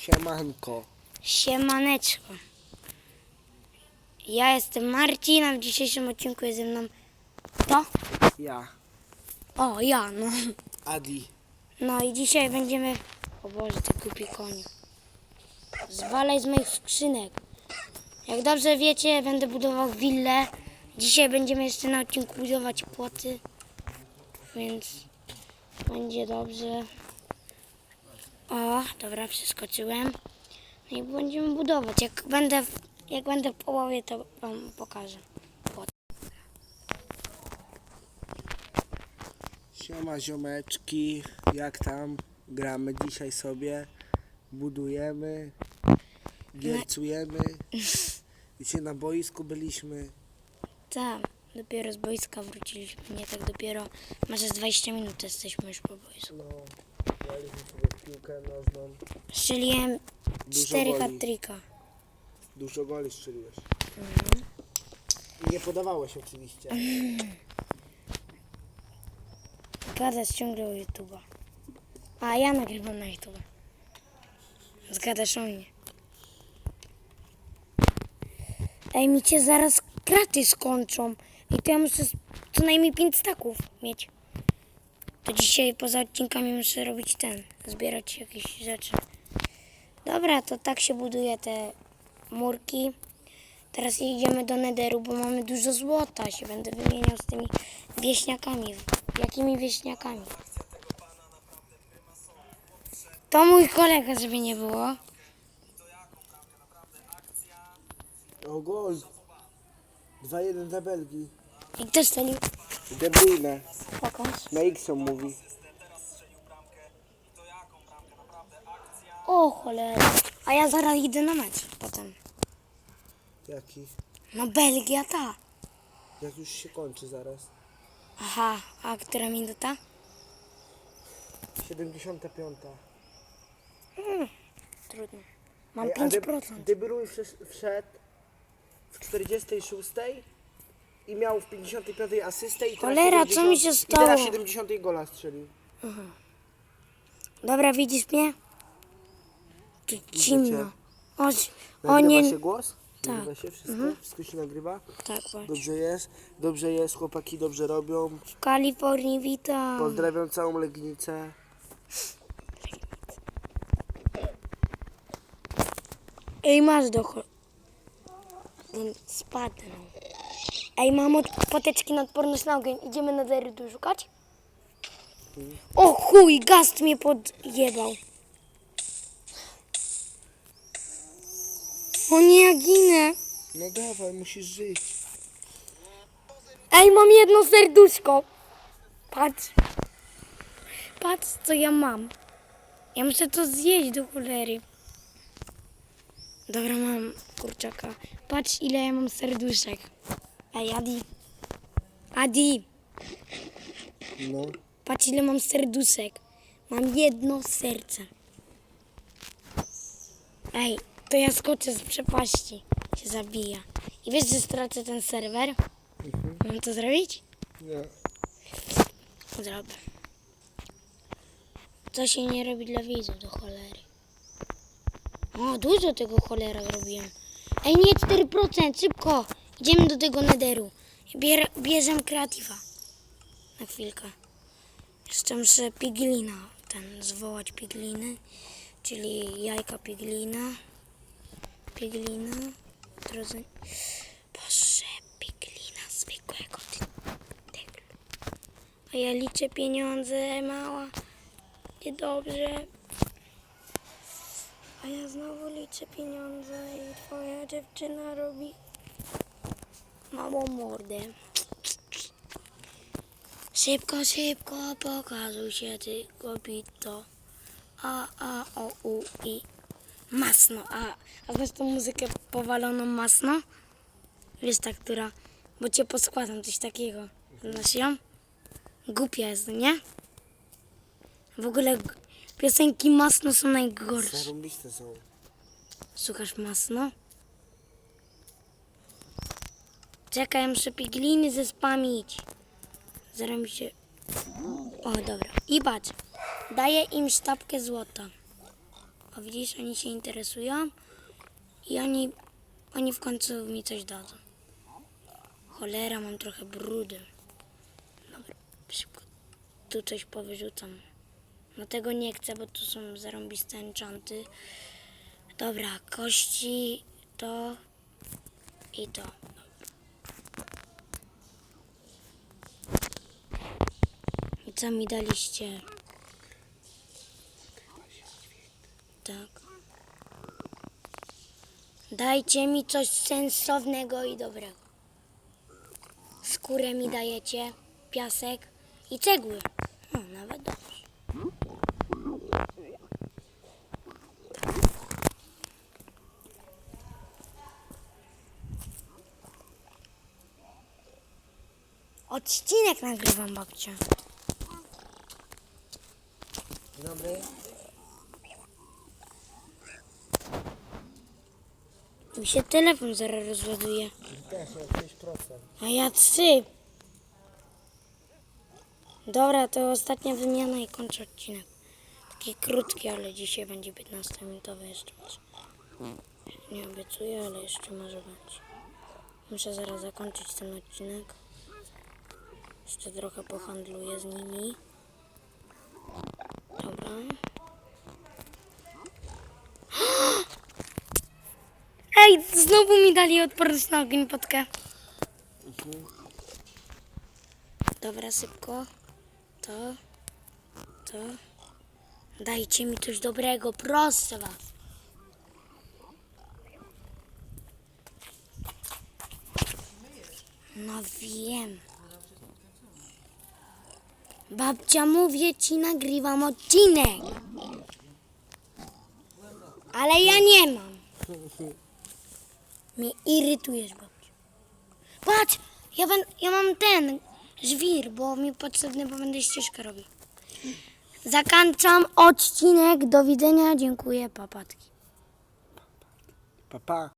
Siemanko. Siemaneczko. Ja jestem Marcin, a w dzisiejszym odcinku jest ze mną to? Ja. O, ja, no. Adi. No i dzisiaj będziemy... O Boże, ty głupi koniu. Zwalaj z moich skrzynek. Jak dobrze wiecie, będę budował willę. Dzisiaj będziemy jeszcze na odcinku budować płoty. Więc będzie dobrze. O, dobra, przeskoczyłem. No i będziemy budować. Jak będę, w- jak będę w połowie, to wam pokażę. Siema ziomeczki. Jak tam? Gramy dzisiaj sobie. Budujemy. Giercujemy. Dzisiaj na boisku byliśmy. Tak, dopiero z boiska wróciliśmy. Nie tak dopiero, może z 20 minut jesteśmy już po boisku. No. Sobie w piłkę nożną. Strzeliłem Dużo 4 goli. hat-tricka. Dużo goli strzeliłeś. Nie podawałeś oczywiście. Gadasz ciągle o YouTube'a. A ja nagrywam na YouTube. Zgadasz o mnie. Ej, mi cię zaraz kraty skończą. I to ja muszę z- co najmniej 5 staków mieć. To dzisiaj poza odcinkami muszę robić ten, zbierać jakieś rzeczy. Dobra, to tak się buduje te murki. Teraz idziemy do Nederu, bo mamy dużo złota. Się będę wymieniał z tymi wieśniakami. Jakimi wieśniakami? To mój kolega, żeby nie było. O gol. 2-1 dla Belgii. I kto strzelił? De Bruyne. Pokaż. Na X mówi. O cholera. A ja zaraz idę na mecz potem. Jaki? No Belgia ta. Jak już się kończy zaraz. Aha, a która minuta? 75. Trudno. Mam Ej, a De, 5%. De Bruyne wszes- wszedł w 46 i miał w 55 asystę i teraz Cholera, co 70 mi się I teraz stało? 70 gola strzelił. Dobra, widzisz mnie? Tu ciemno. O, o nie. się głos? Tak. Nagrywa się wszystko? Wszystko się nagrywa? Tak, patrz. Dobrze jest, dobrze jest, chłopaki dobrze robią. W Kalifornii witam. Pozdrawiam całą Legnicę. Ej, masz do Spadł. Ej, mam od poteczki na odporność na ogień. Idziemy na derytu szukać? O chuj, gast mnie podjebał. O nie, ja ginę. No dawaj, musisz żyć. Ej, mam jedno serduszko. Patrz. Patrz, co ja mam. Ja muszę to zjeść do cholery. Dobra, mam kurczaka. Patrz, ile ja mam serduszek. Ej, Adi. Adi, No. patrz, ile mam serduszek. Mam jedno serce. Ej, to ja skoczę z przepaści. Się zabija. I wiesz, że stracę ten serwer? Mam to zrobić? Nie. Zrobię. Co się nie robi dla widzów do cholery. O, dużo tego cholera zrobiłem. Ej, nie 4%, szybko. Idziemy do tego nederu. Bier, bierzem kreatywa. Na chwilkę. Jeszcze muszę piglina, ten, zwołać pigliny. Czyli jajka piglina. Piglina. Drodzy. Boże, piglina zwykłego. A ja liczę pieniądze, mała. Niedobrze. A ja znowu liczę pieniądze i twoja dziewczyna robi małą mordę. Szybko, szybko, pokazuj się ty, kobito. A, a, o, u, i. Masno, a, a znasz tą muzykę powaloną masno? Wiesz ta, która, bo cię poskładam, coś takiego. Znasz ją? Głupia jest, nie? W ogóle piosenki masno są najgorsze. Zarąbiste są. Słuchasz masno? Czekaj, muszę pigliny zespamić. Zaraz mi się... O, dobra. I patrz. Daję im sztabkę złota. A widzisz, oni się interesują i oni, oni w końcu mi coś dadzą. Cholera, mam trochę brudy. Dobra, szybko tu coś powyrzucam. No tego nie chcę, bo tu są zarąbiste enchanty. Dobra, kości, to i to. Co mi daliście? Tak. Dajcie mi coś sensownego i dobrego. Skórę mi dajecie, piasek i cegły. No, nawet dobrze. Odcinek nagrywam, babcia. Dzień dobry. Mi się telefon zaraz rozładuje. Też o 6%. A ja trzy. Dobra, to ostatnia wymiana i kończę odcinek. Taki krótki, ale dzisiaj będzie 15-minutowy jeszcze może. Nie obiecuję, ale jeszcze może być. Muszę zaraz zakończyć ten odcinek. Jeszcze trochę pohandluję z nimi. Ej, znowu mi dali odporność na ogień potkę. Dobra, szybko. To, to. Dajcie mi coś dobrego, proszę was. No wiem. Babcia, mówię ci, nagrywam odcinek. Ale ja nie mam. Mnie irytujesz, babciu. Patrz, ja, ben, ja mam ten żwir, bo mi potrzebny, bo będę ścieżkę robił. Zakończam odcinek. Do widzenia. Dziękuję, papatki. Pa, pa.